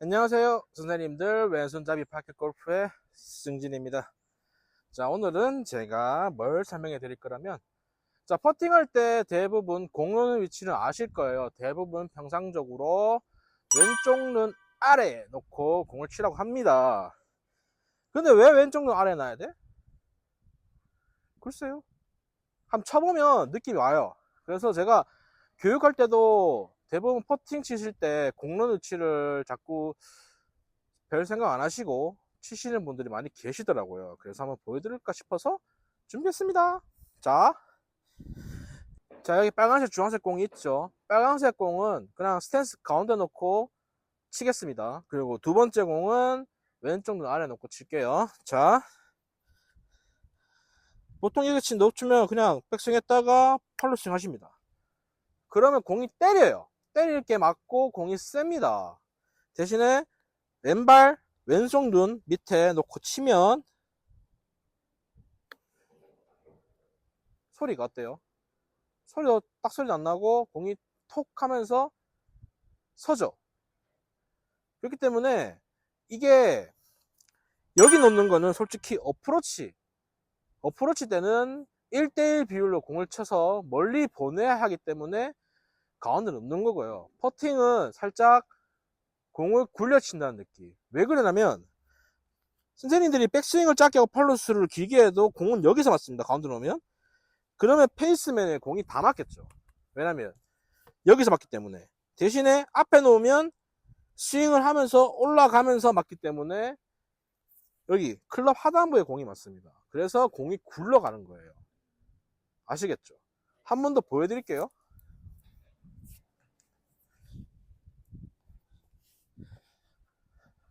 안녕하세요. 선생님들 왼손잡이 파켓 골프의 승진입니다. 자 오늘은 제가 뭘 설명해 드릴 거라면 자 퍼팅할 때 대부분 공 놓는 위치는 아실 거예요. 대부분 평상적으로 왼쪽 눈 아래에 놓고 공을 치라고 합니다. 근데 왜 왼쪽 눈 아래에 놔야 돼? 글쎄요. 한번 쳐보면 느낌이 와요. 그래서 제가 교육할 때도 대부분 퍼팅 치실 때 공론 위치를 자꾸 별 생각 안 하시고 치시는 분들이 많이 계시더라고요. 그래서 한번 보여드릴까 싶어서 준비했습니다. 자, 자 여기 빨간색, 주황색 공이 있죠. 빨간색 공은 그냥 스탠스 가운데 놓고 치겠습니다. 그리고 두 번째 공은 왼쪽 눈 아래 놓고 칠게요. 자, 보통 이렇게 친 놓치면 그냥 백스윙 했다가 팔로 스윙 하십니다. 그러면 공이 때려요. 때릴 게 맞고 공이 셉니다. 대신에 왼발 왼쪽 눈 밑에 놓고 치면 소리가 어때요? 소리도 딱 소리 안 나고 공이 톡 하면서 서죠. 그렇기 때문에 이게 여기 놓는 거는 솔직히 어프로치 어프로치 때는 1대1 비율로 공을 쳐서 멀리 보내야 하기 때문에 가운데 넣는 거고요. 퍼팅은 살짝 공을 굴려친다는 느낌. 왜 그러냐면 선생님들이 백스윙을 짧게 하고 팔로스를 길게 해도 공은 여기서 맞습니다. 가운데 놓으면. 그러면 페이스맨의 공이 다 맞겠죠. 왜냐면 여기서 맞기 때문에. 대신에 앞에 놓으면 스윙을 하면서 올라가면서 맞기 때문에 여기 클럽 하단부에 공이 맞습니다. 그래서 공이 굴러가는 거예요. 아시겠죠? 한 번 더 보여드릴게요.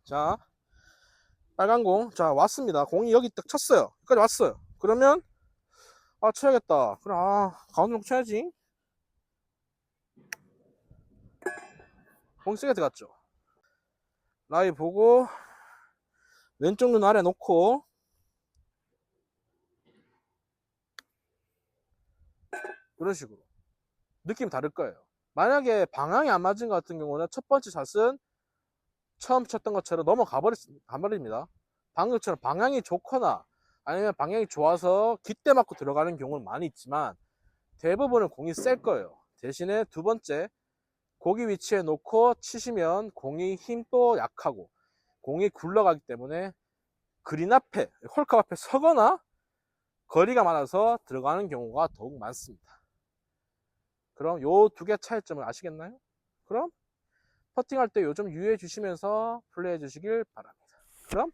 자, 빨간 공. 자, 왔습니다. 공이 여기 딱 쳤어요. 여기까지 왔어요. 그러면, 아, 쳐야겠다. 그럼, 아, 가운데 놓고 쳐야지. 공이 세게 들어갔죠. 라이 보고, 왼쪽 눈 아래 놓고, 그런 식으로. 느낌이 다를 거예요. 만약에 방향이 안 맞은 것 같은 경우는 첫 번째 샷은 처음 쳤던 것처럼 넘어가 버리, 가버립니다. 방금처럼 방향이 좋거나 아니면 방향이 좋아서 깃대 맞고 들어가는 경우는 많이 있지만 대부분은 공이 셀 거예요. 대신에 두 번째 고기 위치에 놓고 치시면 공이 힘도 약하고 공이 굴러가기 때문에 그린 앞에 홀컵 앞에 서거나 거리가 많아서 들어가는 경우가 더욱 많습니다. 그럼 요 두 개 차이점을 아시겠나요? 그럼 퍼팅할 때 요즘 유의해 주시면서 플레이해 주시길 바랍니다. 그럼